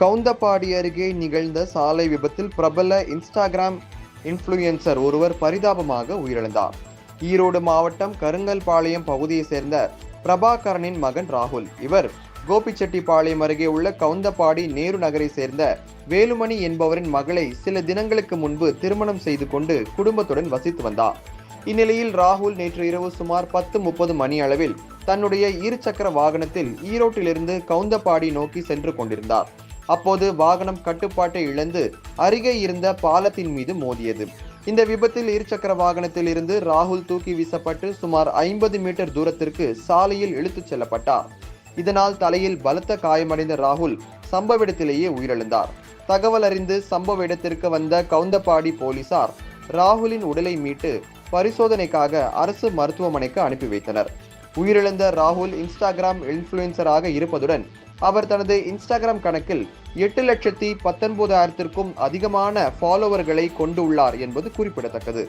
கவுந்தப்பாடி அருகே நிகழ்ந்த சாலை விபத்தில் பிரபல இன்ஸ்டாகிராம் இன்ஃப்ளூயன்சர் ஒருவர் பரிதாபமாக உயிரிழந்தார். ஈரோடு மாவட்டம் கருங்கல்பாளையம் பகுதியைச் சேர்ந்த பிரபாகரனின் மகன் ராகுல். இவர் கோபிச்செட்டிப்பாளையம் அருகே உள்ள கவுந்தப்பாடி நேரு நகரை சேர்ந்த வேலுமணி என்பவரின் மகளை சில தினங்களுக்கு முன்பு திருமணம் செய்து கொண்டு குடும்பத்துடன் வசித்து வந்தார். இந்நிலையில் ராகுல் நேற்று இரவு சுமார் பத்து முப்பது மணி அளவில் தன்னுடைய இருசக்கர வாகனத்தில் ஈரோட்டிலிருந்து கவுந்தப்பாடி நோக்கி சென்று கொண்டிருந்தார். அப்போது வாகனம் கட்டுப்பாட்டை இழந்து அருகே இருந்த பாலத்தின் மீது மோதியது. இந்த விபத்தில் இருசக்கர வாகனத்தில் இருந்து ராகுல் தூக்கி வீசப்பட்டு சுமார் ஐம்பது மீட்டர் தூரத்திற்கு சாலையில் இழுத்துச் செல்லப்பட்டார். இதனால் தலையில் பலத்த காயமடைந்த ராகுல் சம்பவ இடத்திலேயே உயிரிழந்தார். தகவல் அறிந்து சம்பவ இடத்திற்கு வந்த கவுந்தப்பாடி போலீசார் ராகுலின் உடலை மீட்டு பரிசோதனைக்காக அரசு மருத்துவமனைக்கு அனுப்பி வைத்தனர். உயிரிழந்த ராகுல் இன்ஸ்டாகிராம் இன்ஃப்ளூயன்சராக இருப்பதுடன் அவர் தனது இன்ஸ்டாகிராம் கணக்கில் எட்டு லட்சத்தி பத்தொன்பதாயிரத்திற்கும் அதிகமான ஃபாலோவர்களை கொண்டுள்ளார் என்பது குறிப்பிடத்தக்கது.